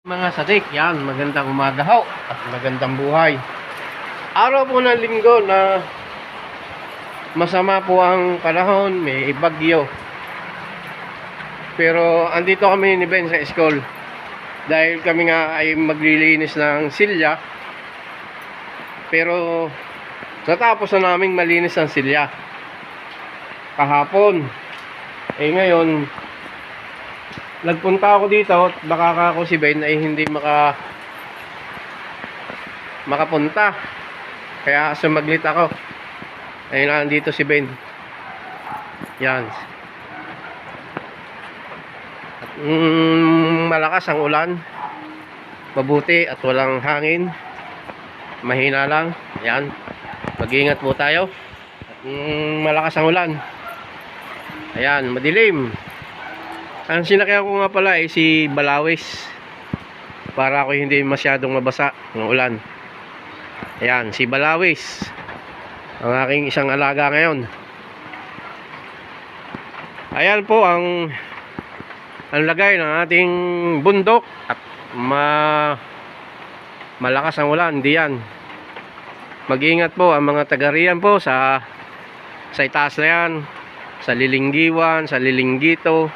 Mga sadik, yan, magandang umaga ho at magandang buhay. Araw po ng linggo na masama po ang panahon, may bagyo. Pero andito kami ni Ben sa school dahil kami nga ay maglilinis ng silya. Pero natapos na naming malinis ang silya kahapon. Eh ngayon, nagpunta ako dito at baka ka ako si Ben ay hindi maka makapunta. Kaya sumaglit ako. Ay nandito si Ben. Yan. At, mm, malakas ang ulan. Mabuti at walang hangin. Mahina lang. Yan. Mag-ingat po tayo. At, mm, malakas ang ulan. Ayan madilim ang sinakyan ko nga pala ay si Balawis. Para ako hindi masyadong mabasa ng ulan. Ayan, si Balawis. Ang aking isang alaga ngayon. Ayan po ang ang lagay ng ating bundok at ma malakas ang ulan, diyan. Mag-ingat po ang mga taga-riyan po sa sa itaas na yan, sa Lilinggiwan, sa Lilinggito,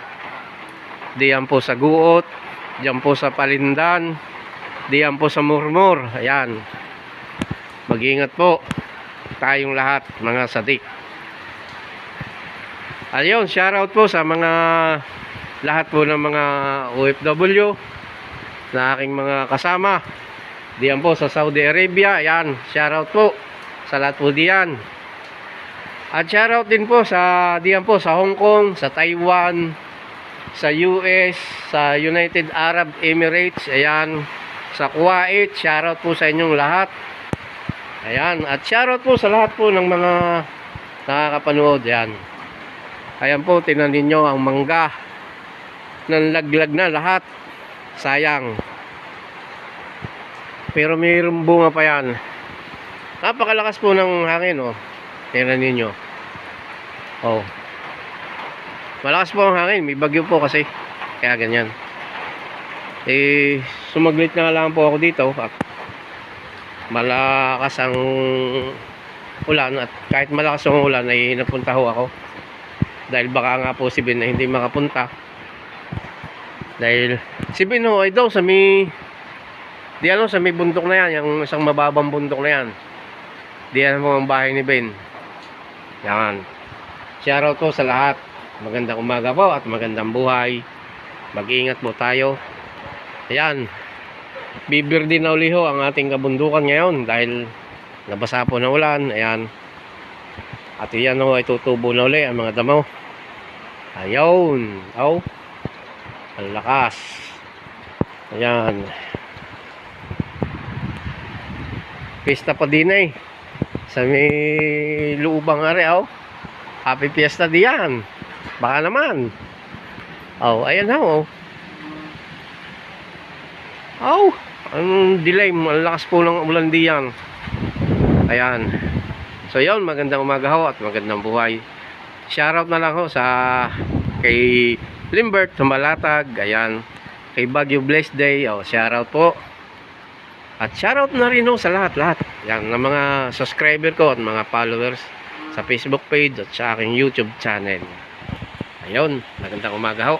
diyan po sa Guot, diyan po sa Palindan, diyan po sa Murmur. Ayan. Mag-ingat po tayong lahat, mga sadik. Ayun, shoutout po sa mga lahat po ng mga OFW na aking mga kasama. Diyan po sa Saudi Arabia. Ayan, shoutout po sa lahat po diyan. At shoutout din po sa diyan po sa Hong Kong, sa Taiwan, sa US, sa United Arab Emirates, ayan, sa Kuwait, shoutout po sa inyong lahat. Ayan, at shoutout po sa lahat po ng mga nakakapanood, ayan. Ayan po, tinan ninyo ang mangga. Nanlaglag na lahat. Sayang. Pero mayroong bunga pa yan. Napakalakas po ng hangin, oh. Tinan ninyo. Oh. Malakas po ang hangin, may bagyo po kasi. Kaya ganyan. Eh, sumaglit na lang po ako dito malakas ang ulan at kahit malakas ang ulan ay napunta ho ako. Dahil baka nga po si Ben na hindi makapunta. Dahil si Ben ho ay daw sa may di ano sa may bundok na yan, yung isang mababang bundok na yan. Di yan po ang bahay ni Ben. Yan. Shoutout po sa lahat. Magandang umaga po at magandang buhay. Mag-iingat po tayo. Ayan. Bibir din na uli ho ang ating kabundukan ngayon dahil nabasa po ng ulan. Ayan. At yan ho ay tutubo na uli ang mga damo. Ayun. Oh. Ang lakas. Ayan. Pista pa din eh. Sa may luubang are oh. Happy Fiesta diyan. Baka naman. Oh, ayan na oh. Oh, ang delay, ang lakas po ng ulan diyan. Ayan. So yun, magandang umaga ho at magandang buhay. Shoutout na lang ho sa kay Limbert Tumalatag, ayan. Kay Bagyo Blessed Day, oh, shoutout po. At shoutout na rin ho sa lahat-lahat. Yan, ng mga subscriber ko at mga followers sa Facebook page at sa aking YouTube channel. Ayun, magandang umaga ho.